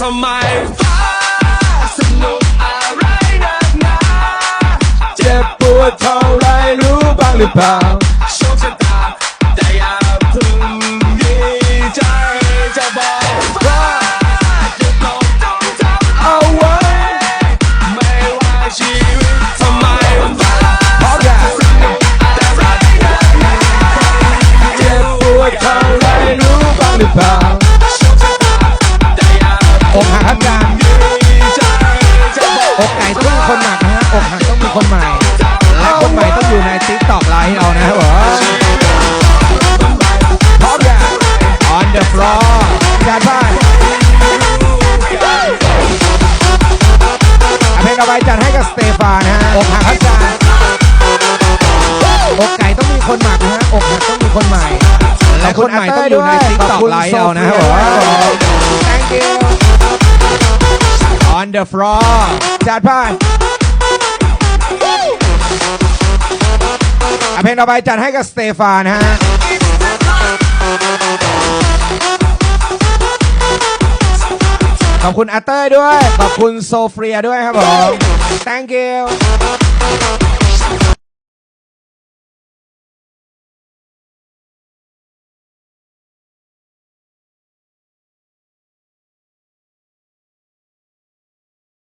ทำไมฟ้าสนุกอะไรนักหนาเจ็บปวดเท่าไรรู้บ้างหรือเปล่าโชคชะตาแต่อย่าเพึ่งดีใจจะบอกว่าจะต้องต้องทำเอาไว้ ไม่ว่าชีวิตทำไมฟ้าพร้อมกันสนุกอะไรนันเจ็บปวดเท่าไรรู้บ้างหรือเปล่า คนใหม่ และคนใหม่ต้องอยู่ในติ๊กต็อกไลฟ์เรานะครับผมพร้อมกัน on the floor จัดไปอะเพลงต่อไปจัดให้กับสเตฟานะฮะอกหักครับอาจาอกไก่ต้องมีคนหมักนะฮะอกหักต้องมีคนใหม่ และคนใหม่ต้องอยู่ในติ๊กต็อกไลฟ์เรานะครับผม thank you on the floor จัดไป เพลงต่อไปจัดให้กับสเตฟานะฮะขอบคุณอาเต้ด้วย ขอบคุณโซเฟียด้วยครับผม thank you